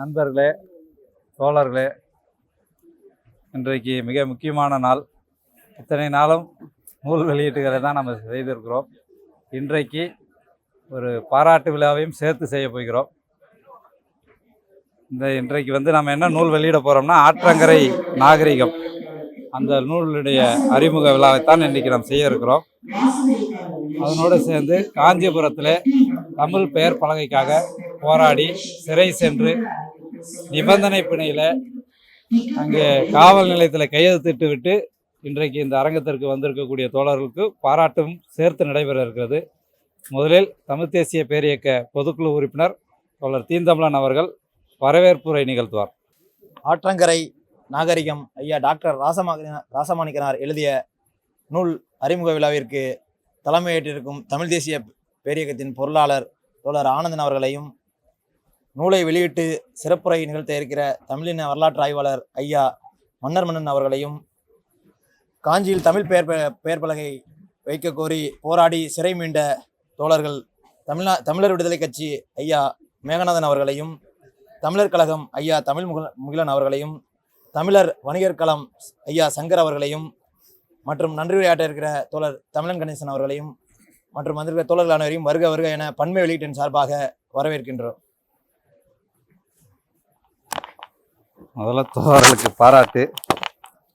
நண்பர்களே தோழர்களே இன்றைக்கு மிக முக்கியமான நாள். இத்தனை நாளும் நூல் வெளியீட்டுகளை தான் நம்ம செய்திருக்கிறோம். இன்றைக்கு ஒரு பாராட்டு விழாவையும் சேர்த்து செய்ய போகிறோம். இந்த இன்றைக்கு வந்து நம்ம என்ன நூல் வெளியிட போகிறோம்னா ஆற்றங்கரை நாகரிகம். அந்த நூலுடைய அறிமுக விழாவைத்தான் இன்றைக்கி நாம் செய்ய இருக்கிறோம். அதனோடு சேர்ந்து காஞ்சிபுரத்தில் தமிழ் பெயர் பலகைக்காக போராடி சிறை சென்று நிபந்தனை பிணையில் அங்கே காவல் நிலையத்தில் கையெழுத்திட்டு விட்டு இன்றைக்கு இந்த அரங்கத்திற்கு வந்திருக்கக்கூடிய தோழர்களுக்கு பாராட்டும் சேர்த்து நடைபெற இருக்கிறது. முதலில் தமிழ் தேசிய பேரியக்க பொதுக்குழு உறுப்பினர் தோழர் தீந்தமிழன் அவர்கள் வரவேற்புரை நிகழ்த்துவார். ஆற்றங்கரை நாகரிகம். ஐயா டாக்டர் ராசமா ராசமாணிக்கனார் எழுதிய நூல் அறிமுக விழாவிற்கு தலைமையேற்றிருக்கும் தமிழ் தேசிய பேரியக்கத்தின் பொருளாளர் தோழர் ஆனந்தன் அவர்களையும் நூலை வெளியிட்டு சிறப்புரை நிகழ்த்த இருக்கிற தமிழின வரலாற்று ஆய்வாளர் ஐயா மன்னர் மன்னன் அவர்களையும் காஞ்சியில் தமிழ் பெயர் ப- பெயர் பலகை வைக்க கோரி போராடி சிறை மீண்ட தோழர்கள் தமிழ்நா தமிழர் விடுதலை கட்சி ஐயா மேகநாதன் அவர்களையும் தமிழர் கழகம் ஐயா தமிழ் முகிலன் அவர்களையும் தமிழர் வணிகர் களம் ஐயா சங்கர் அவர்களையும் மற்றும் நன்றி உரையாற்ற இருக்கிற தோழர் தமிழன் கணேசன் அவர்களையும் மற்றும் வந்திருக்கிற தோழர்கள் அனைவரையும் வருக வருக என பன்மை வெளியீட்டின் சார்பாக வரவேற்கின்றோம். முதல்ல தோழர்களுக்கு பாராட்டு.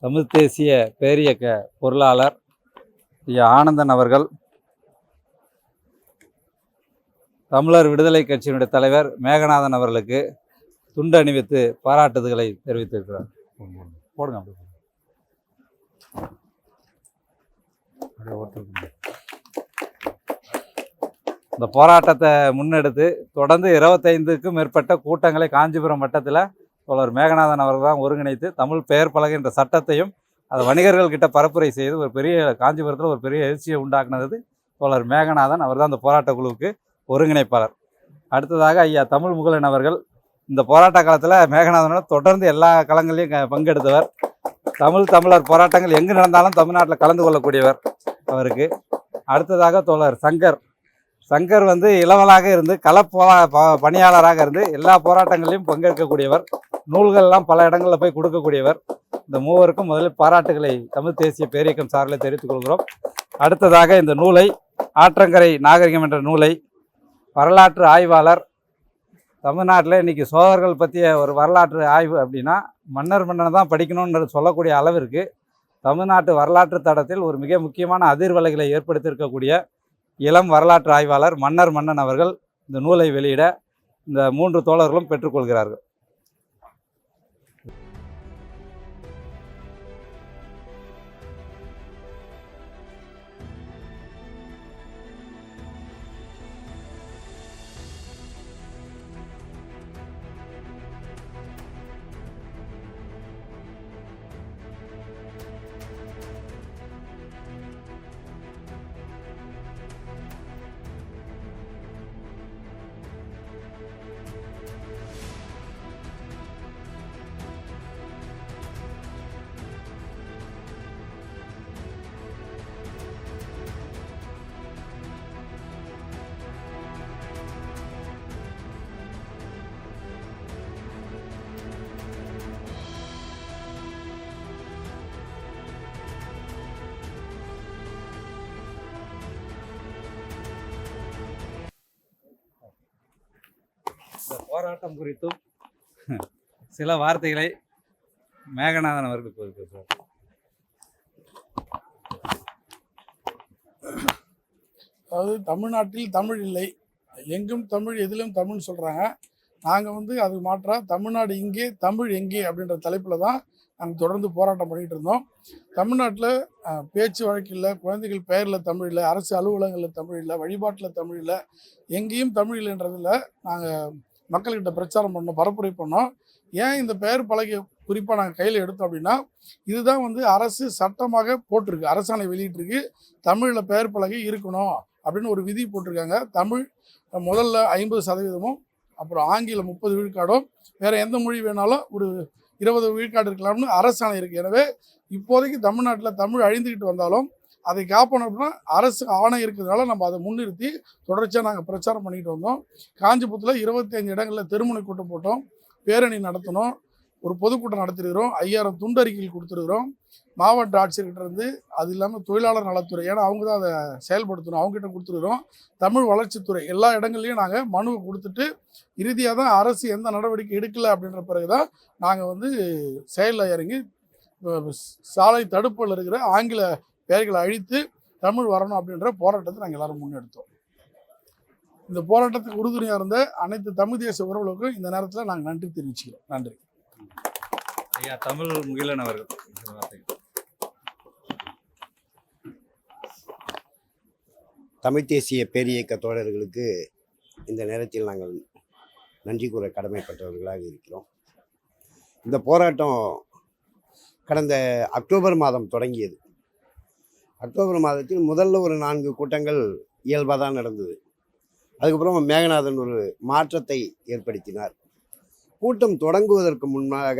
தமிழ் தேசிய பேரியக்க பொருளாளர் ஐயா ஆனந்தன் அவர்கள் தமிழர் விடுதலை கட்சியினுடைய தலைவர் மேகநாதன் அவர்களுக்கு துண்டு அணிவித்து பாராட்டுதல்களை தெரிவித்திருக்கிறார். போடுங்க அப்படியே அப்படியே ஒருத்தருக்கு. இந்த போராட்டத்தை முன்னெடுத்து தொடர்ந்து இருபத்தைந்துக்கும் மேற்பட்ட கூட்டங்களை காஞ்சிபுரம் வட்டத்தில் தோழர் மேகநாதன் அவர்கள் தான் ஒருங்கிணைத்து தமிழ் பெயர் பலகை என்ற சட்டத்தையும் அதை வணிகர்கள்கிட்ட பரப்புரை செய்து ஒரு பெரிய காஞ்சிபுரத்தில் ஒரு பெரிய எழுச்சியை உண்டாக்குனது தோழர் மேகநாதன் அவர் தான் அந்த போராட்ட குழுவுக்கு ஒருங்கிணைப்பாளர் அடுத்ததாக ஐயா தமிழ் முகலன் அவர்கள் இந்த போராட்ட காலத்தில் மேகநாதனோட தொடர்ந்து எல்லா களங்களையும் பங்கெடுத்தவர். தமிழ் தமிழர் போராட்டங்கள் எங்கு நடந்தாலும் தமிழ்நாட்டில் கலந்து கொள்ளக்கூடியவர் அவருக்கு. அடுத்ததாக தோழர் சங்கர். சங்கர் வந்து இளவலாக இருந்து களப்போரா ப- பணியாளராக இருந்து எல்லா போராட்டங்களிலும் பங்கேற்கக்கூடியவர். நூல்கள்லாம் பல இடங்களில் போய் கொடுக்கக்கூடியவர். இந்த மூவருக்கும் முதலில் பாராட்டுகளை தமிழ் தேசிய பேரியக்கம் சார்பில் தெரிவித்துக் கொள்கிறோம். அடுத்ததாக இந்த நூலை ஆற்றங்கரை நாகரிகம் என்ற நூலை வரலாற்று ஆய்வாளர் தமிழ்நாட்டில் இன்றைக்கி சோழர்கள் பற்றிய ஒரு வரலாற்று ஆய்வு அப்படின்னா மன்னர் மன்னனை தான் படிக்கணும்னு சொல்லக்கூடிய அளவிற்கு தமிழ்நாட்டு வரலாற்று தடத்தில் ஒரு மிக முக்கியமான அதிர்வலைகளை ஏற்படுத்தியிருக்கக்கூடிய இளம் வரலாற்று ஆய்வாளர் மன்னர் மன்னன் அவர்கள் இந்த நூலை வெளியிட இந்த மூன்று தோழர்களும் பெற்றுக்கொள்கிறார்கள். போராட்டம் குறித்தும் சில வார்த்தைகளை மேகநாதன் அவர்கள் இப்போது அதாவது தமிழ்நாட்டில் தமிழ் இல்லை. எங்கும் தமிழ் எதிலும் தமிழ்னு சொல்கிறாங்க நாங்கள் வந்து அது மாற்றாக தமிழ்நாடு இங்கே தமிழ் எங்கே அப்படின்ற தலைப்பில் தான் நாங்கள் தொடர்ந்து போராட்டம் பண்ணிகிட்டு இருந்தோம். தமிழ்நாட்டில் பேச்சு வழக்கில் குழந்தைகள் பெயரில் தமிழ் இல்லை அரசு அலுவலகங்களில் தமிழ் இல்லை வழிபாட்டில் தமிழ் இல்லை எங்கேயும் தமிழ் இல்லைன்றதில் நாங்கள் மக்கள்கிட்ட பிரச்சாரம் பண்ணோம் பரப்புரை பண்ணோம் ஏன் இந்த பெயர் பலகை குறிப்பாக நாங்கள் கையில் எடுத்தோம் அப்படின்னா இதுதான் வந்து அரசு சட்டமாக போட்டிருக்கு. அரசாணை வெளியிட்டிருக்கு. தமிழில் பெயர் பலகை இருக்கணும் அப்படின்னு ஒரு விதி போட்டிருக்காங்க. தமிழ் முதல்ல ஐம்பது சதவீதமும் அப்புறம் ஆங்கிலம் முப்பது விழுக்காடும் வேறு எந்த மொழி வேணாலும் ஒரு இருபது விழுக்காடு இருக்கலாம்னு அரசாணை இருக்குது எனவே இப்போதைக்கு தமிழ்நாட்டில் தமிழ் அழிந்துக்கிட்டு வந்தாலும் அதை காப்பணும் அப்படின்னா அரசு ஆணை இருக்கிறதுனால நம்ம அதை முன்னிறுத்தி தொடர்ச்சியாக நாங்கள் பிரச்சாரம் பண்ணிட்டு வந்தோம். காஞ்சிபுரத்தில் இருபத்தஞ்சு இடங்களில் தெருமுனை கூட்டம் போட்டோம். பேரணி நடத்தினோம். ஒரு பொதுக்கூட்டம் நடத்திருக்கிறோம். ஐயாயிரம் துண்டறிக்கைகள் கொடுத்துருக்குறோம். மாவட்ட ஆட்சியர்கிட்ட இருந்து அது இல்லாமல் தொழிலாளர் நலத்துறை ஏன்னா அவங்க தான் அதை செயல்படுத்தணும். அவங்ககிட்ட கொடுத்துருக்குறோம். தமிழ் வளர்ச்சித்துறை எல்லா இடங்கள்லையும் நாங்கள் மனுவை கொடுத்துட்டு இறுதியாக தான் அரசு எந்த நடவடிக்கை எடுக்கலை அப்படின்ற பிறகு தான் நாங்கள் வந்து செயலில் இறங்கி சாலை தடுப்பில் இருக்கிற ஆங்கில பெயர்களை அழித்து தமிழ் வரணும் அப்படின்ற போராட்டத்தை நாங்கள் எல்லாரும் முன்னெடுத்தோம். இந்த போராட்டத்துக்கு உறுதுணையாக இருந்த அனைத்து தமிழ் தேச உறவுகளுக்கும் இந்த நேரத்தில் நாங்கள் நன்றி தெரிவிச்சுக்கிறோம். நன்றி. ஐயா தமிழ் முகிலன் அவர்கள். தமிழ் தேசிய பேரியக்க தோழர்களுக்கு இந்த நேரத்தில் நாங்கள் நன்றி கூற கடமைப்பட்டவர்களாக இருக்கிறோம். இந்த போராட்டம் கடந்த அக்டோபர் மாதம் தொடங்கியது. அக்டோபர் மாதத்தில் முதல்ல ஒரு நான்கு கூட்டங்கள் இயல்பாக தான் நடந்தது. அதுக்கப்புறம் மேகநாதன் ஒரு மாற்றத்தை ஏற்படுத்தினார். கூட்டம் தொடங்குவதற்கு முன்பாக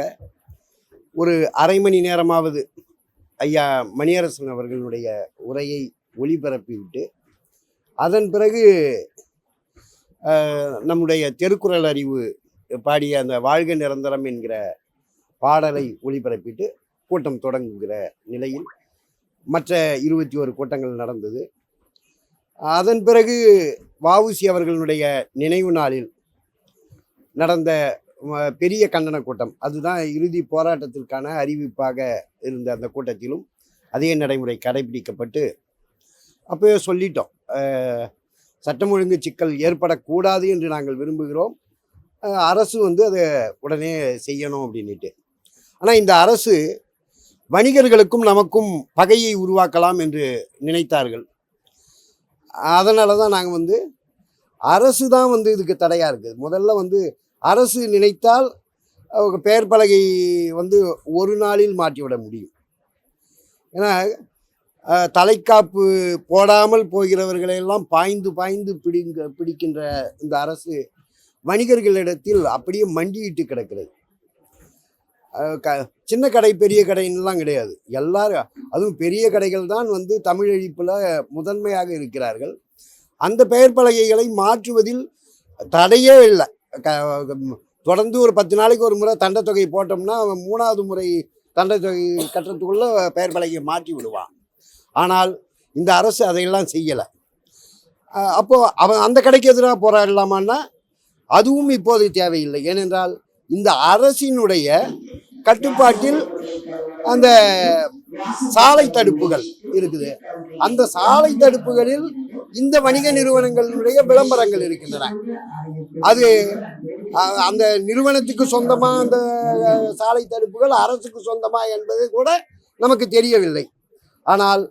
ஒரு அரை மணி நேரமாவது ஐயா மணியரசன் அவர்களுடைய உரையை ஒளிபரப்பிவிட்டு அதன் பிறகு நம்முடைய தெருக்குறள் அறிவு பாடிய அந்த வாழ்க நிரந்தரம் என்கிற பாடலை ஒளிபரப்பிட்டு கூட்டம் தொடங்குகிற நிலையில் மற்ற இருபத்தி ஒரு கூட்டங்கள் நடந்தது. அதன் பிறகு வவுசி அவர்களுடைய நினைவு நாளில் நடந்த பெரிய கண்டன கூட்டம். அதுதான் இறுதி போராட்டத்திற்கான அறிவிப்பாக இருந்த அந்த கூட்டத்திலும் அதே நடைமுறை கடைபிடிக்கப்பட்டு அப்போயே சொல்லிட்டோம். சட்டம் ஒழுங்கு சிக்கல் ஏற்படக்கூடாது என்று நாங்கள் விரும்புகிறோம். அரசு வந்து அதை உடனே செய்யணும் அப்படின்ட்டு ஆனால் இந்த அரசு வணிகர்களுக்கும் நமக்கும் பகையை உருவாக்கலாம் என்று நினைத்தார்கள். அதனால தான் நாங்கள் வந்து அரசு தான் வந்து இதுக்கு தடையாக இருக்குது முதல்ல வந்து அரசு நினைத்தால் பெயர் பலகை வந்து ஒரு நாளில் மாற்றிவிட முடியும். ஏன்னா தலைக்காப்பு போடாமல் போகிறவர்களையெல்லாம் பாய்ந்து பாய்ந்து பிடிங்க பிடிக்கின்ற இந்த அரசு வணிகர்களிடத்தில் அப்படியே மண்டியிட்டு கிடக்கிறது. க சின்ன கடை பெரிய கடைன்னுலாம் கிடையாது. எல்லாரும் அதுவும் பெரிய கடைகள் தான் வந்து தமிழழிப்பில் முதன்மையாக இருக்கிறார்கள். அந்த பெயர் பலகைகளை மாற்றுவதில் தடையே இல்லை. க தொடர்ந்து ஒரு பத்து நாளைக்கு ஒரு முறை தண்டத்தொகை போட்டோம்னா அவன் மூணாவது முறை தண்டத்தொகை கட்டுறதுக்குள்ளே பெயர் பலகையை மாற்றி விடுவான். ஆனால் இந்த அரசு அதையெல்லாம் செய்யலை. அப்போது அவன் அந்த கடைக்கு எதிராக போராடலாமான்னா அதுவும் இப்போது தேவையில்லை. ஏனென்றால் இந்த அரசினுடைய கட்டுப்பாட்டில் அந்த சாலை தடுப்புகள் இருக்குது. அந்த சாலை தடுப்புகளில் இந்த வணிக நிறுவனங்களுடைய விளம்பரங்கள் இருக்கின்றன. அது அந்த நிறுவனத்துக்கு சொந்தமா அந்த சாலை தடுப்புகள் அரசுக்கு சொந்தமா என்பது கூட நமக்கு தெரியவில்லை. ஆனால்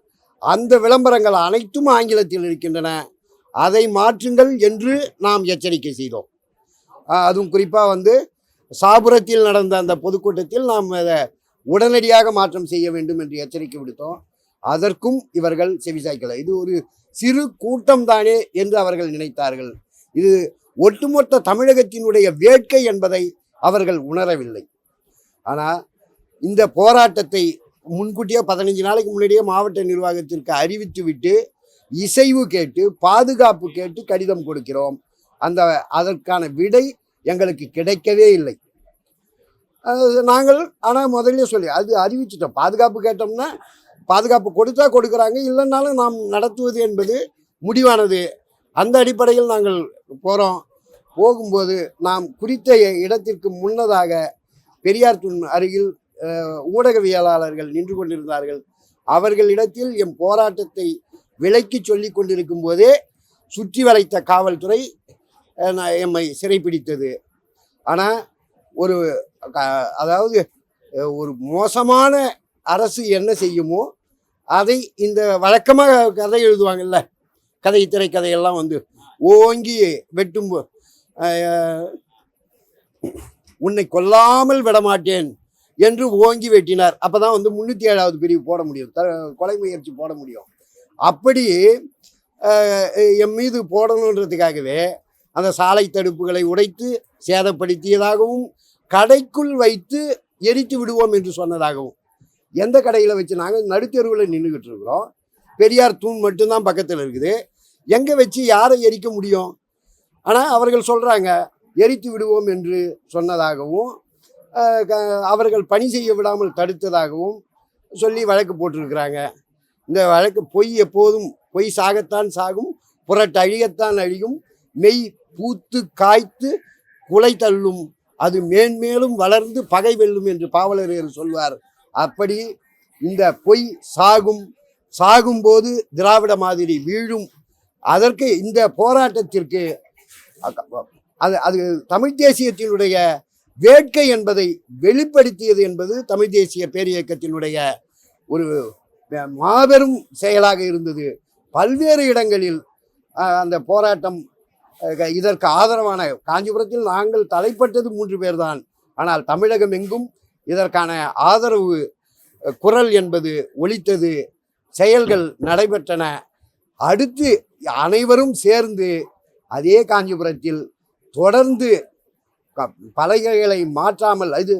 அந்த விளம்பரங்கள் அனைத்தும் ஆங்கிலத்தில் இருக்கின்றன. அதை மாற்றுங்கள் என்று நாம் எச்சரிக்கை செய்தோம். அதுவும் குறிப்பாக வந்து சாபுரத்தில் நடந்த அந்த பொதுக்கூட்டத்தில் நாம் அதை உடனடியாக மாற்றம் செய்ய வேண்டும் என்று எச்சரிக்கை விடுத்தோம். அதற்கும் இவர்கள் செவிசாய்க்கலை. இது ஒரு சிறு கூட்டம் தானே என்று அவர்கள் நினைத்தார்கள். இது ஒட்டுமொத்த தமிழகத்தினுடைய வேட்கை என்பதை அவர்கள் உணரவில்லை. ஆனால் இந்த போராட்டத்தை முன்கூட்டியே பதினஞ்சு நாளைக்கு முன்னாடியே மாவட்ட நிர்வாகத்திற்கு அறிவித்து விட்டு இசைவு கேட்டு பாதுகாப்பு கேட்டு கடிதம் கொடுக்கிறோம். அந்த அதற்கான விடை எங்களுக்கு கிடைக்கவே இல்லை. நாங்கள் ஆனால் முதல்ல சொல்லி அது அறிவிச்சிட்டோம். பாதுகாப்பு கேட்டோம்னா பாதுகாப்பு கொடுத்தா கொடுக்குறாங்க இல்லைன்னாலும் நாம் நடத்துவது என்பது முடிவானது. அந்த அடிப்படையில் நாங்கள் போகிறோம் போகும்போது நாம் குறித்த இடத்திற்கு முன்னதாக பெரியார் துண் அருகில் ஊடகவியலாளர்கள் நின்று கொண்டிருந்தார்கள். அவர்களிடத்தில் எம் போராட்டத்தை விலக்கி சொல்லி கொண்டிருக்கும் போதே சுற்றி வளைத்த காவல்துறை நான் எம்மை சிறைப்பிடித்தது. ஆனால் ஒரு அதாவது ஒரு மோசமான அரசு என்ன செய்யுமோ அதை இந்த வழக்கமாக கதை எழுதுவாங்கல்ல கதை திரைக்கதையெல்லாம் வந்து ஓங்கி வெட்டும் உன்னை கொல்லாமல் விடமாட்டேன் என்று ஓங்கி வெட்டினார். அப்போ தான் வந்து முந்நூற்றி ஏழாவது பிரிவு போட முடியும். த கொலை முயற்சி போட முடியும். அப்படி என் மீது போடணுன்றதுக்காகவே அந்த சாலை தடுப்புகளை உடைத்து சேதப்படுத்தியதாகவும் கடைக்குள் வைத்து எரித்து விடுவோம் என்று சொன்னதாகவும் எந்த கடையில் வச்சு நாங்கள் நடுத்தெருவில் நின்றுக்கிட்டு இருக்கிறோம். பெரியார் தூண் மட்டும்தான் பக்கத்தில் இருக்குது. எங்கே வச்சு யாரை எரிக்க முடியும்? ஆனால் அவர்கள் சொல்கிறாங்க எரித்து விடுவோம் என்று சொன்னதாகவும் க- அவர்கள் பணி செய்ய விடாமல் தடுத்ததாகவும் சொல்லி வழக்கு போட்டிருக்கிறாங்க. இந்த வழக்கு பொய் எப்போதும் பொய் சாகத்தான் சாகும் புரட்டு அழியத்தான் அழியும் மெய் பூத்து காய்த்து குலை தள்ளும் அது மேன்மேலும் வளர்ந்து பகை வெல்லும் என்று பாவலரர் சொல்வார். அப்படி இந்த பொய் சாகும் சாகும்போது திராவிட மாதிரி வீழும். அதற்கு இந்த போராட்டத்திற்கு அது அது தமிழ் தேசியத்தினுடைய வேட்கை என்பதை வெளிப்படுத்தியது என்பது தமிழ் தேசிய பேரியக்கத்தினுடைய ஒரு மாபெரும் செயலாக இருந்தது. பல்வேறு இடங்களில் அந்த போராட்டம் இதற்கு ஆதரவான காஞ்சிபுரத்தில் நாங்கள் தலைப்பட்டது மூன்று பேர்தான். ஆனால் தமிழகம் எங்கும் இதற்கான ஆதரவு குரல் என்பது ஒழித்தது செயல்கள் நடைபெற்றன. அடுத்து அனைவரும் சேர்ந்து அதே காஞ்சிபுரத்தில் தொடர்ந்து பலகைகளை மாற்றாமல் அது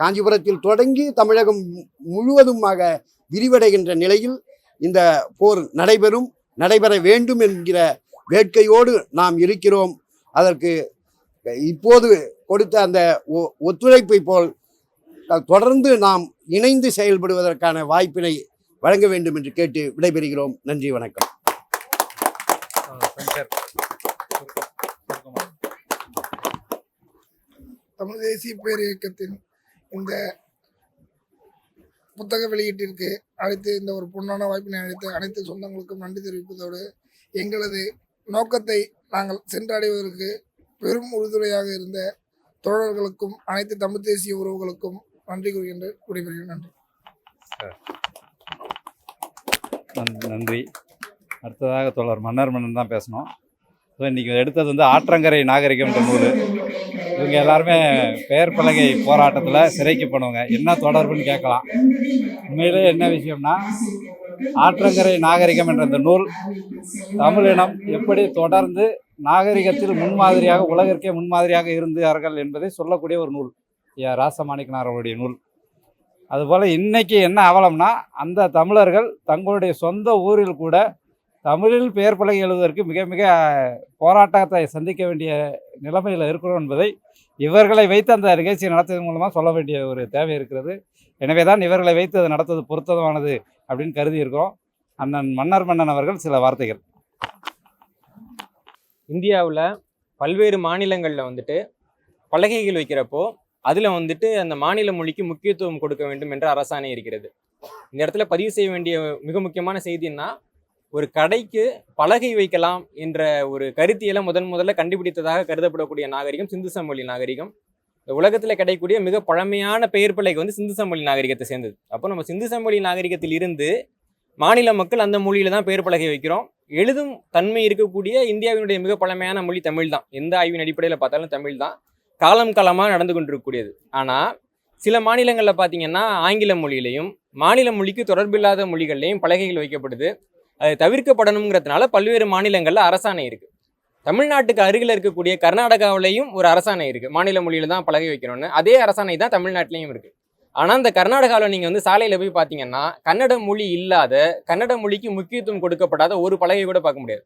காஞ்சிபுரத்தில் தொடங்கி தமிழகம் முழுவதுமாக விரிவடைகின்ற நிலையில் இந்த போர் நடைபெறும் நடைபெற வேண்டும் என்கிற வேட்கையோடு நாம் இருக்கிறோம். அதற்கு இப்போது கொடுத்த அந்த ஒ- ஒத்துழைப்பை போல் தொடர்ந்து நாம் இணைந்து செயல்படுவதற்கான வாய்ப்பினை வழங்க வேண்டும் என்று கேட்டு விடைபெறுகிறோம். நன்றி வணக்கம். தமிழ் தேசிய பேரியக்கத்தின் இந்த புத்தக வெளியீட்டிற்கு அழைத்து இந்த ஒரு பொன்னான வாய்ப்பினை அழைத்து அனைத்து சொந்தங்களுக்கும் நன்றி தெரிவிப்பதோடு எங்களது நோக்கத்தை நாங்கள் சென்றடைவதற்கு பெரும் உறுதுணையாக இருந்த தோழர்களுக்கும் அனைத்து தமிழ் தேசிய உறவுகளுக்கும் நன்றி கூறுகின்ற விடைபெறுகிறேன். நன்றி. நன்றி. அடுத்ததாக தோழர் மன்னர் மன்னன் தான் பேசணும். ஸோ இன்றைக்கி எடுத்தது வந்து ஆற்றங்கரை நாகரிகம்ன்ற நூல். இவங்க எல்லாருமே பெயர் பலகை போராட்டத்தில் சிறைக்கு போனவங்க. என்ன தொடர்புன்னு கேட்கலாம். உண்மையிலே என்ன விஷயம்னா ஆற்றங்கரை நாகரிகம் என்ற இந்த நூல் தமிழினம் எப்படி தொடர்ந்து நாகரிகத்தில் முன்மாதிரியாக உலகிற்கே முன்மாதிரியாக இருந்தார்கள் என்பதை சொல்லக்கூடிய ஒரு நூல். ராசமாணிக்கனார் அவருடைய நூல். அதுபோல் இன்றைக்கி என்ன அவலம்னா அந்த தமிழர்கள் தங்களுடைய சொந்த ஊரில் கூட தமிழில் பெயர் பலகை எழுதுவதற்கு மிக மிக போராட்டத்தை சந்திக்க வேண்டிய நிலைமையில் இருக்கிறோம் என்பதை இவர்களை வைத்து அந்த நிகழ்ச்சியை நடத்துவதன் மூலமாக சொல்ல வேண்டிய ஒரு தேவை இருக்கிறது. எனவே தான் இவர்களை வைத்து அதை நடத்துவது பொருத்தமானது அப்படின்னு கருதி இருக்கோம் அண்ணன் மன்னர் மன்னன் அவர்கள் சில வார்த்தைகள். இந்தியாவில் பல்வேறு மாநிலங்களில் வந்துட்டு பலகைகள் வைக்கிறப்போ அதில் வந்துட்டு அந்த மாநில மொழிக்கு முக்கியத்துவம் கொடுக்க வேண்டும் என்ற அரசாணை இருக்கிறது. இந்த இடத்துல பதிவு செய்ய வேண்டிய மிக முக்கியமான செய்தின்னா ஒரு கடைக்கு பலகை வைக்கலாம் என்ற ஒரு கருத்தியலை முதன் முதல்ல கண்டுபிடித்ததாக கருதப்படக்கூடிய நாகரிகம் சிந்து சமவெளி நாகரிகம். உலகத்தில் கிடைக்கக்கூடிய மிக பழமையான பெயர் பலகை வந்து சிந்து சமவெளி நாகரிகத்தை சேர்ந்தது. அப்போ நம்ம சிந்து சமவெளி நாகரிகத்தில் இருந்து மாநில மக்கள் அந்த மொழியில தான் பெயர் பலகை வைக்கிறோம். எழுதும் தன்மை இருக்கக்கூடிய இந்தியாவினுடைய மிக பழமையான மொழி தமிழ் தான். எந்த ஆய்வின் அடிப்படையில் பார்த்தாலும் தமிழ் தான். காலம் காலமாக நடந்து கொண்டிருக்கக்கூடியது. ஆனால் சில மாநிலங்களில் பார்த்தீங்கன்னா ஆங்கில மொழியிலையும் மாநில மொழிக்கு தொடர்பில்லாத மொழிகள்லையும் பலகைகள் வைக்கப்படுது. அது தவிர்க்கப்படணுங்கிறதுனால பல்வேறு மாநிலங்களில் அரசாணை இருக்குது தமிழ்நாட்டுக்கு அருகில் இருக்கக்கூடிய கர்நாடகாவிலையும் ஒரு அரசாணை இருக்குது மாநில மொழியில தான் பழகி வைக்கணும்னு. அதே அரசாணை தான் தமிழ்நாட்டிலையும் இருக்குது ஆனால் இந்த கர்நாடகாவில் நீங்கள் வந்து சாலையில் போய் பார்த்தீங்கன்னா கன்னட மொழி இல்லாத கன்னட மொழிக்கு முக்கியத்துவம் கொடுக்கப்படாத ஒரு பலகை கூட பார்க்க முடியாது.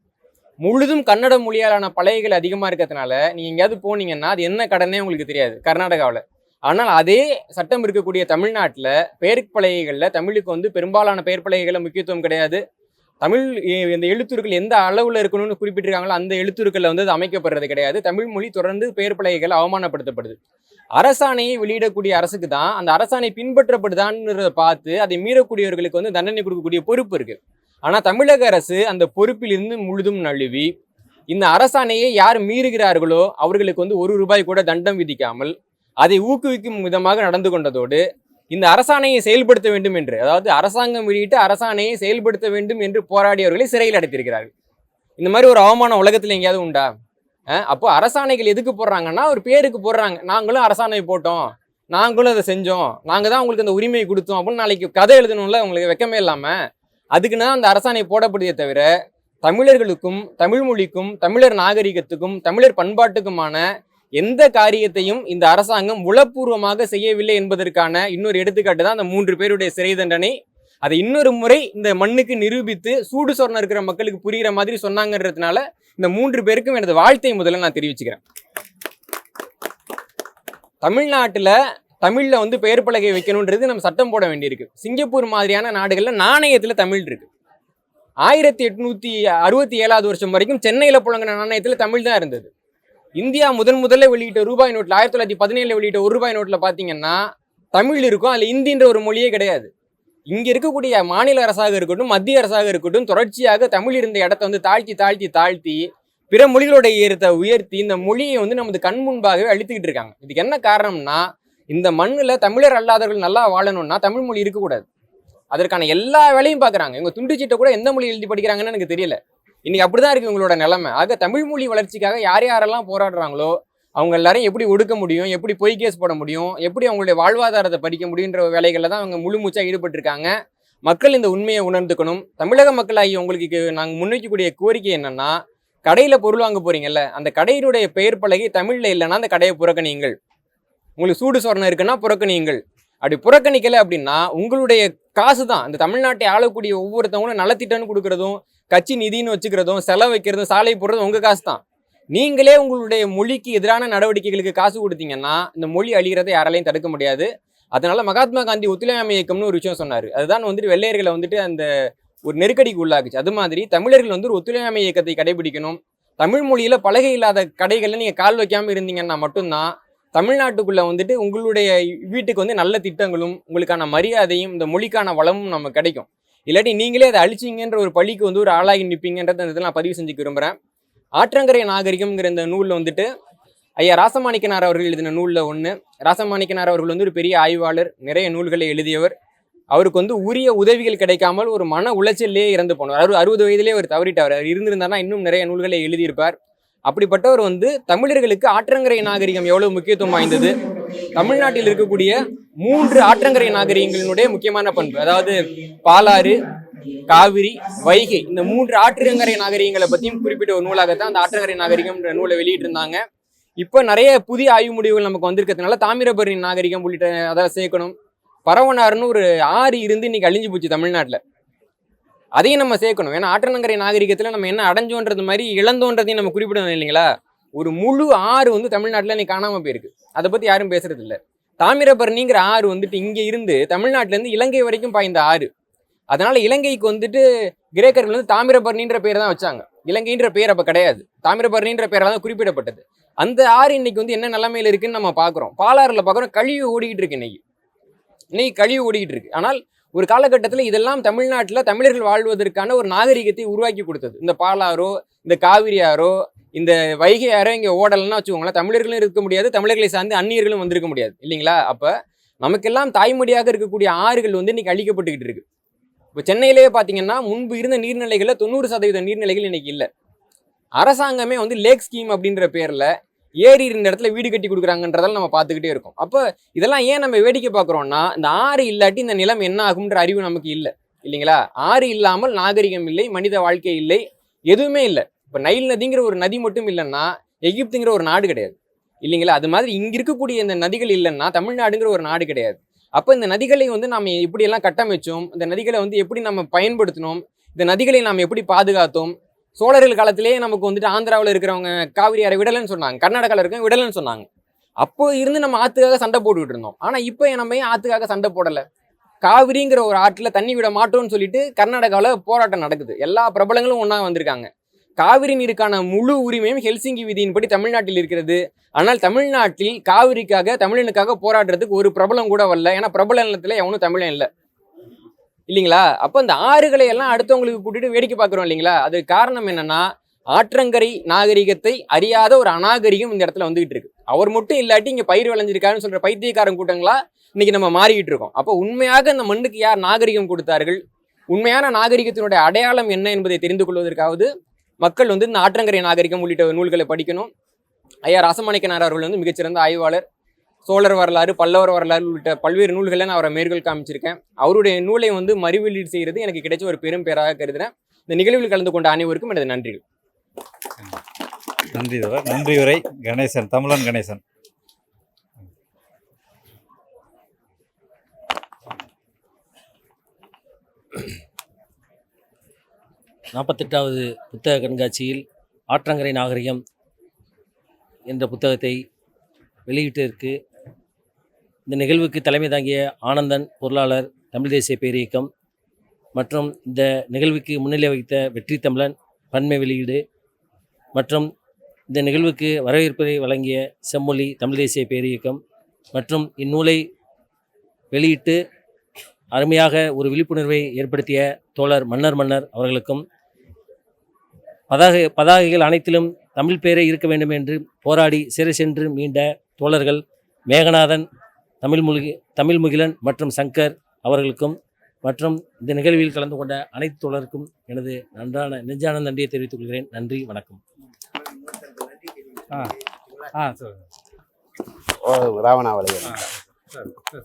முழுதும் கன்னட மொழியாலான பலகைகள் அதிகமாக இருக்கிறதுனால நீங்கள் எங்கேயாவது போனீங்கன்னா அது என்ன கடனே உங்களுக்கு தெரியாது கர்நாடகாவில். ஆனால் அதே சட்டம் இருக்கக்கூடிய தமிழ்நாட்டில் பெயர் பலகைகளில் தமிழுக்கு வந்து பெரும்பாலான பெயர் பலகைகளில் முக்கியத்துவம் கிடையாது. தமிழ் இந்த எழுத்துருக்கள் எந்த அளவில் இருக்கணும்னு குறிப்பிட்டிருக்காங்களோ அந்த எழுத்துருக்களில் வந்து அது அமைக்கப்படுறது கிடையாது. தமிழ் மொழி தொடர்ந்து பெயர் பலகைகள் அவமானப்படுத்தப்படுது. அரசாணையை வெளியிடக்கூடிய அரசுக்கு தான் அந்த அரசாணை பின்பற்றப்படுதான்றத பார்த்து அதை மீறக்கூடியவர்களுக்கு வந்து தண்டனை கொடுக்கக்கூடிய பொறுப்பு இருக்கு. ஆனால் தமிழக அரசு அந்த பொறுப்பிலிருந்து முழுதும் நழுவி இந்த அரசாணையை யார் மீறுகிறார்களோ அவர்களுக்கு வந்து ஒரு ரூபாய் கூட தண்டம் விதிக்காமல் அதை ஊக்குவிக்கும் விதமாக நடந்து கொண்டதோடு இந்த அரசாணையை செயல்படுத்த வேண்டும் என்று அதாவது அரசாங்கம் வெளியிட்டு அரசாணையை செயல்படுத்த வேண்டும் என்று போராடியவர்களை சிறையில் அடைத்திருக்கிறார்கள். இந்த மாதிரி ஒரு அவமானம் உலகத்தில் எங்கேயாவது உண்டா? அப்போ அரசாணைகள் எதுக்கு போடுறாங்கன்னா ஒரு பேருக்கு போடுறாங்க. நாங்களும் அரசாணை போட்டோம். நாங்களும் அதை செஞ்சோம். நாங்கள் தான் உங்களுக்கு அந்த உரிமையை கொடுத்தோம் அப்படின்னு நாளைக்கு கதை எழுதணும்ல உங்களுக்கு வெக்கமே இல்லாமல் அதுக்குன்னு தான் அந்த அரசாணை போடப்படுதே தவிர தமிழர்களுக்கும் தமிழ் மொழிக்கும் தமிழர் நாகரிகத்துக்கும் தமிழர் பண்பாட்டுக்குமான எந்த காரியத்தையும் இந்த அரசாங்கம் உளப்பூர்வமாக செய்யவில்லை என்பதற்கான இன்னொரு எடுத்துக்காட்டு தான் அந்த மூன்று பேருடைய சிறை தண்டனை. அதை இன்னொரு முறை இந்த மண்ணுக்கு நிரூபித்து சூடு சொரணம் இருக்கிற மக்களுக்கு புரிகிற மாதிரி சொன்னாங்கன்றதுனால இந்த மூன்று பேருக்கும் எனது வாழ்த்தை முதல்ல நான் தெரிவிச்சுக்கிறேன். தமிழ்நாட்டில் தமிழில் வந்து பெயர் பலகை வைக்கணுன்றது நம்ம சட்டம் போட வேண்டியிருக்கு. சிங்கப்பூர் மாதிரியான நாடுகளில் நாணயத்தில் தமிழ் இருக்கு. ஆயிரத்தி எட்நூற்றி அறுபத்தி ஏழாவது வருஷம் வரைக்கும் சென்னையில் புழங்கின நாணயத்தில் தமிழ் தான் இருந்தது. இந்தியா முதன் முதல்ல வெளியிட்ட ரூபாய் நோட்டில் ஆயிரத்தி தொள்ளாயிரத்தி பதினேழுல வெளியிட்ட ஒரு ரூபாய் நோட்டில் பார்த்தீங்கன்னா தமிழ் இருக்கும் அதில் இந்தின்ற ஒரு மொழியே கிடையாது. இங்கே இருக்கக்கூடிய மாநில அரசாக இருக்கட்டும் மத்திய அரசாக இருக்கட்டும் தொடர்ச்சியாக தமிழ் இருந்த இடத்த வந்து தாழ்த்தி தாழ்த்தி தாழ்த்தி பிற மொழிகளோட ஏறத்தை உயர்த்தி இந்த மொழியை வந்து நமது கண் முன்பாகவே அழித்துக்கிட்டு இருக்காங்க. இதுக்கு என்ன காரணம்னா இந்த மண்ணில் தமிழர் அல்லாதவர்கள் நல்லா வாழணும்னா தமிழ் மொழி இருக்கக்கூடாது. அதற்கான எல்லா வேலையும் பார்க்குறாங்க. இவங்க துண்டுச்சீட்டை கூட எந்த மொழி எழுதி படிக்கிறாங்கன்னு எனக்கு தெரியல. இன்னைக்கு அப்படிதான் இருக்கு உங்களோட நிலைமை. ஆக தமிழ் மொழி வளர்ச்சிக்காக யார் யாரெல்லாம் போராடுறாங்களோ அவங்க எல்லாரையும் எப்படி ஒடுக்க முடியும் எப்படி பொய் கேஸ் போட முடியும் எப்படி அவங்களுடைய வாழ்வாதாரத்தை பறிக்க முடியுன்ற வேலைகளில் தான் அவங்க முழு மூச்சா ஈடுபட்டிருக்காங்க. மக்கள் இந்த உண்மையை உணர்ந்துக்கணும். தமிழக மக்களாகி உங்களுக்கு நாங்கள் முன்வைக்கக்கூடிய கோரிக்கை என்னன்னா கடையில் பொருள் வாங்க போறீங்கல்ல அந்த கடையினுடைய பெயர் பலகை தமிழில் இல்லைன்னா அந்த கடையை புறக்கணியுங்கள். உங்களுக்கு சூடு சொரணம் இருக்குன்னா புறக்கணியுங்கள். அப்படி புறக்கணிக்கலை அப்படின்னா உங்களுடைய காசு தான். இந்த தமிழ்நாட்டை ஆளக்கூடிய ஒவ்வொருத்தவங்களும் நலத்திட்டம்னு கொடுக்குறதும் கட்சி நிதின்னு வச்சுக்கிறதும் செலவு வைக்கிறதும் சாலை போடுறதும் உங்கள் காசு தான் நீங்களே உங்களுடைய மொழிக்கு எதிரான நடவடிக்கைகளுக்கு காசு கொடுத்தீங்கன்னா இந்த மொழி அழிகிறதை யாராலையும் தடுக்க முடியாது. அதனால மகாத்மா காந்தி ஒத்துழையாமை இயக்கம்னு ஒரு விஷயம் சொன்னார். அதுதான் வந்துட்டு வெள்ளையர்களை வந்துட்டு அந்த ஒரு நெருக்கடிக்கு உள்ளாக்குச்சு. அது மாதிரி தமிழர்கள் வந்து ஒரு ஒத்துழையாமை இயக்கத்தை கடைபிடிக்கணும். தமிழ் மொழியில பலகை இல்லாத கடைகளில் நீங்கள் கால் வைக்காமல் இருந்தீங்கன்னா மட்டும்தான் தமிழ்நாட்டுக்குள்ளே வந்துட்டு உங்களுடைய வீட்டுக்கு வந்து நல்ல திட்டங்களும் உங்களுக்கான மரியாதையும் இந்த மொழிக்கான வளமும் நமக்கு கிடைக்கும். இல்லாட்டி நீங்களே அதை அழிச்சிங்கன்ற ஒரு பழிக்கு வந்து ஒரு ஆளாகி நிற்பீங்கன்றத இந்த நான் பதிவு செஞ்சுக்க விரும்புகிறேன் ஆற்றங்கரை நாகரிகம்ங்கிற இந்த நூலில் வந்துட்டு ஐயா ராசமாணிக்கனார் அவர்கள் எழுதின நூலில் ஒன்று ராசமாணிக்கனார் அவர்கள் வந்து ஒரு பெரிய ஆய்வாளர் நிறைய நூல்களை எழுதியவர். அவருக்கு வந்து உரிய உதவிகள் கிடைக்காமல் ஒரு மன உளைச்சல்லே இறந்து போனார் அவர் அறுபது வயதிலே அவர் தவறிட்டார். அவர் இருந்திருந்தாருன்னா இன்னும் நிறைய நூல்களை எழுதியிருப்பார். அப்படிப்பட்டவர் வந்து தமிழர்களுக்கு ஆற்றங்கரை நாகரிகம் எவ்வளவு முக்கியத்துவம் வாய்ந்தது? தமிழ்நாட்டில் இருக்கக்கூடிய மூன்று ஆற்றங்கரை நாகரிகங்களினுடைய முக்கியமான பண்பு அதாவது பாலாறு காவிரி வைகை இந்த மூன்று ஆற்றங்கரை நாகரிகங்களை பற்றியும் குறிப்பிட்ட ஒரு நூலாகத்தான் அந்த ஆற்றங்கரை நாகரிகம்ன்ற நூலை வெளியிட்டிருந்தாங்க. இப்போ நிறைய புதிய ஆய்வு முடிவுகள் நமக்கு வந்திருக்கிறதுனால தாமிரபரணி நாகரிகம் உள்ளிட்ட அதை சேர்க்கணும் பரவனாறுன்னு ஒரு ஆறு இருந்து இன்னைக்கு அழிஞ்சு போச்சு தமிழ்நாட்டில். அதையும் நம்ம சேர்க்கணும். ஏன்னா ஆற்றங்கரை நாகரிகத்தில் நம்ம என்ன அடைஞ்சோன்றது மாதிரி இழந்தோன்றதையும் நம்ம குறிப்பிடணும் இல்லைங்களா? ஒரு முழு ஆறு வந்து தமிழ்நாட்டில் நீ காணாமல் போயிருக்கு. அதை பற்றி யாரும் பேசுறது இல்லை. தாமிரபரணிங்கிற ஆறு வந்துட்டு இங்கே இருந்து தமிழ்நாட்டிலேருந்து இலங்கை வரைக்கும் பாய்ந்த ஆறு. அதனால இலங்கைக்கு வந்துட்டு கிரேக்கர்கள் வந்து தாமிரபரணின்ற பேர் தான் வச்சாங்க. இலங்கைன்ற பேர் அப்போ கிடையாது. தாமிரபரணின்ற பேரால் தான் குறிப்பிடப்பட்டது. அந்த ஆறு இன்னைக்கு வந்து என்ன நிலைமையில இருக்குன்னு நம்ம பார்க்குறோம் பாலாறில் பார்க்குறோம் கழிவு ஓடிக்கிட்டு இருக்கு இன்னைக்கு. இன்னைக்கு கழிவு ஓடிக்கிட்டு இருக்கு. ஆனால் ஒரு காலகட்டத்தில் இதெல்லாம் தமிழ்நாட்டில் தமிழர்கள் வாழ்வதற்கான ஒரு நாகரிகத்தை உருவாக்கி கொடுத்தது. இந்த பாலாரோ இந்த காவிரி இந்த வைகை யாரோ இங்கே ஓடலைன்னா வச்சுக்கோங்களேன் தமிழர்களும் இருக்க முடியாது தமிழர்களை சார்ந்து அந்நியர்களும் வந்திருக்க முடியாது. இல்லைங்களா? அப்போ நமக்கெல்லாம் தாய்மொழியாக இருக்கக்கூடிய ஆறுகள் வந்து இன்னைக்கு அழிக்கப்பட்டுக்கிட்டு இருக்கு. இப்போ சென்னையிலேயே பார்த்தீங்கன்னா முன்பு இருந்த நீர்நிலைகளில் தொண்ணூறு சதவீத நீர்நிலைகள் இன்னைக்கு இல்லை. அரசாங்கமே வந்து லேக் ஸ்கீம் அப்படின்ற பேரில் ஏரி இருந்த இடத்துல வீடு கட்டி கொடுக்குறாங்கன்றதால நம்ம பார்த்துக்கிட்டே இருக்கோம். அப்போ இதெல்லாம் ஏன் நம்ம வேடிக்கை பார்க்குறோம்னா இந்த ஆறு இல்லாட்டி இந்த நிலம் என்ன ஆகும்ன்ற அறிவு நமக்கு இல்லை. இல்லைங்களா? ஆறு இல்லாமல் நாகரிகம் இல்லை மனித வாழ்க்கை இல்லை எதுவுமே இல்லை. இப்போ நைல் நதிங்கிற ஒரு நதி மட்டும் இல்லைன்னா எகிப்துங்கிற ஒரு நாடு கிடையாது. இல்லைங்களா? அது மாதிரி இங்கே இருக்கக்கூடிய இந்த நதிகள் இல்லைன்னா தமிழ்நாடுங்கிற ஒரு நாடு கிடையாது. அப்போ இந்த நதிகளை வந்து நாம் எப்படியெல்லாம் கட்டமைச்சோம் இந்த நதிகளை வந்து எப்படி நம்ம பயன்படுத்தினோம் இந்த நதிகளை நாம் எப்படி பாதுகாத்தோம் சோழர்கள் காலத்திலேயே நமக்கு வந்துட்டு ஆந்திராவில் இருக்கிறவங்க காவிரி அரை விடலைன்னு சொன்னாங்க கர்நாடகாவில் இருக்கவங்க விடலைன்னு சொன்னாங்க. அப்போ இருந்து நம்ம ஆற்றுக்காக சண்டை போட்டுக்கிட்டு இருந்தோம். ஆனால் இப்போ நம்ம ஏன் ஆற்றுக்காக சண்டை போடலை. காவிரிங்கிற ஒரு ஆற்றில் தண்ணி விட மாட்டோம்னு சொல்லிட்டு கர்நாடகாவில் போராட்டம் நடக்குது. எல்லா பிரபலங்களும் ஒன்றா வந்திருக்காங்க. காவிரி நீருக்கான முழு உரிமையும் ஹெல்சிங்கி விதியின்படி தமிழ்நாட்டில் இருக்கிறது. ஆனால் தமிழ்நாட்டில் காவிரிக்காக தமிழனுக்காக போராடுறதுக்கு ஒரு பிரபலம் கூட வரல. ஏன்னா பிரபல நிலத்தில் எவனும் தமிழன் இல்லை. இல்லைங்களா? அப்போ இந்த ஆறுகளை எல்லாம் அடுத்தவங்களுக்கு கூட்டிட்டு வேடிக்கை பார்க்குறோம் இல்லைங்களா? அது காரணம் என்னன்னா ஆற்றங்கரை நாகரிகத்தை அறியாத ஒரு அநாகரிகம் இந்த இடத்துல வந்துகிட்டு இருக்கு. அவர் மட்டும் இல்லாட்டி இங்க பயிர் விளைஞ்சிருக்காருன்னு சொல்ற பைத்தியக்காரன் கூட்டங்களா இன்னைக்கு நம்ம மாறிக்கிட்டு இருக்கோம். அப்போ உண்மையாக இந்த மண்ணுக்கு யார் நாகரிகம் கொடுத்தார்கள்? உண்மையான நாகரிகத்தினுடைய அடையாளம் என்ன என்பதை தெரிந்து கொள்வதற்காவது மக்கள் வந்து இந்த ஆற்றங்கரை நாகரிகம் உள்ளிட்ட நூல்களை படிக்கணும். ஐயா ரசமணிக்கனார் அவர்கள் வந்து மிகச்சிறந்த ஆய்வாளர். சோழர் வரலாறு பல்லவர் வரலாறு உள்ளிட்ட பல்வேறு நூல்களை நான் அவரை மேற்கோள் காமிச்சிருக்கேன். அவருடைய நூலை வந்து மறுவெளியீடு செய்கிறது எனக்கு கிடைச்ச ஒரு பெரும் பேராக கருதுறேன். இந்த நிகழ்வில் கலந்து கொண்ட அனைவருக்கும் எனது நன்றிகள். நன்றி நன்றி உரை. கணேசன் தமிழன் கணேசன். நாற்பத்தெட்டாவது புத்தக கண்காட்சியில் ஆற்றங்கரை நாகரிகம் என்ற புத்தகத்தை வெளியிட்டிருக்கு. இந்த நிகழ்வுக்கு தலைமை தாங்கிய ஆனந்தன் பொருளாளர் தமிழ் தேசிய பேரியக்கம் மற்றும் இந்த நிகழ்வுக்கு முன்னிலை வகித்த வெற்றி தமிழன் பன்மை வெளியீடு மற்றும் இந்த நிகழ்வுக்கு வரவேற்பை வழங்கிய செம்மொழி தமிழ் தேசிய பேரியக்கம் மற்றும் இந்நூலை வெளியிட்டு அருமையாக ஒரு விழிப்புணர்வை ஏற்படுத்திய தோழர் மன்னர் மன்னர் அவர்களுக்கும் பதாகை பதாகைகள் அனைத்திலும் தமிழ் பேரே இருக்க வேண்டும் என்று போராடி சிறை சென்று மீண்ட தோழர்கள் மேகநாதன் தமிழ் முகி தமிழ் முகிலன் மற்றும் சங்கர் அவர்களுக்கும் மற்றும் இந்த நிகழ்வில் கலந்து கொண்ட அனைத்து தோழருக்கும் எனது நன்றான நெஞ்சான நன்றியை தெரிவித்துக் கொள்கிறேன். நன்றி வணக்கம். ஆ ஆ சொல்லுங்க. ஓ, ராவணா வளையல் ஆ சரி சரி.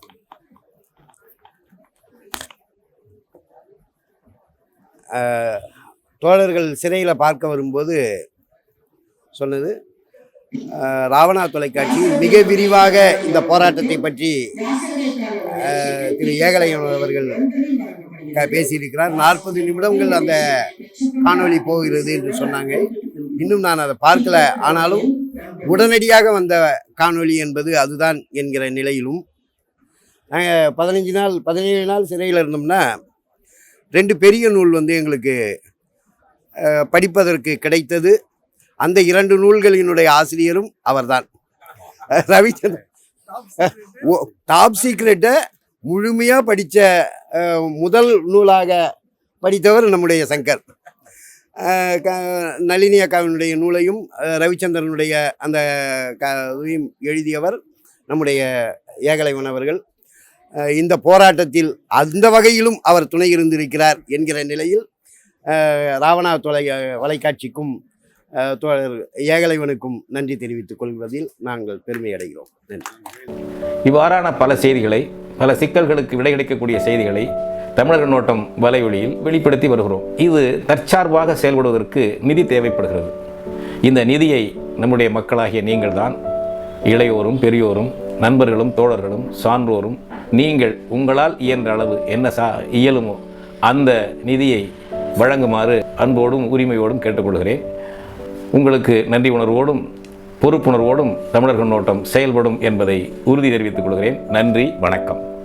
தோழர்கள் சிறையில் பார்க்க வரும்போது சொன்னது ராவணா தொலைக்காட்சி. மிக விரிவாக இந்த போராட்டத்தை பற்றி திரு ஏகலையன் அவர்கள் பேசியிருக்கிறார். நாற்பது நிமிடங்கள் அந்த காணொளி போகிறது என்று சொன்னாங்க. இன்னும் நான் அதை பார்க்கல. ஆனாலும் உடனடியாக வந்த காணொளி என்பது அதுதான் என்கிற நிலையிலும். நாங்கள் பதினஞ்சு நாள் பதினேழு நாள் சிறையில் இருந்தோம்னா ரெண்டு பெரிய நூல் வந்து எங்களுக்கு படிப்பதற்கு கிடைத்தது. அந்த இரண்டு நூல்களினுடைய ஆசிரியரும் அவர்தான். ரவிச்சந்திரன். ஓ- டாப் சீக்ரெட்டை முழுமையாக படித்த முதல் நூலாக படித்தவர் நம்முடைய சங்கர். நளினி அக்காவினுடைய நூலையும் ரவிச்சந்திரனுடைய அந்த கையும் இதையும் எழுதியவர் நம்முடைய ஏகலைவன் அவர்கள். இந்த போராட்டத்தில் அந்த வகையிலும் அவர் துணை இருந்திருக்கிறார் என்கிற நிலையில் ராவணா தொலை வலைக்காட்சிக்கும் தோழர் ஏகலைவனுக்கும் நன்றி தெரிவித்துக் கொள்வதில் நாங்கள் பெருமை அடைகிறோம். நன்றி. இவ்வாறான பல செய்திகளை பல சிக்கல்களுக்கு விடை கிடைக்கக்கூடிய செய்திகளை தமிழக நோட்டம் வலைவழியில் வெளிப்படுத்தி வருகிறோம். இது தற்சார்பாக செயல்படுவதற்கு நிதி தேவைப்படுகிறது. இந்த நிதியை நம்முடைய மக்களாகிய நீங்கள்தான் இளையோரும் பெரியோரும் நண்பர்களும் தோழர்களும் சான்றோரும் நீங்கள் உங்களால் இயன்ற அளவு என்ன சா இயலுமோ அந்த நிதியை வழங்குமாறு அன்போடும் உரிமையோடும் கேட்டுக்கொள்கிறேன். உங்களுக்கு நன்றி உணர்வோடும் பொறுப்புணர்வோடும் தமிழர் நோட்டம் செயல்படும் என்பதை உறுதி தெரிவித்துக் கொள்கிறேன். நன்றி வணக்கம்.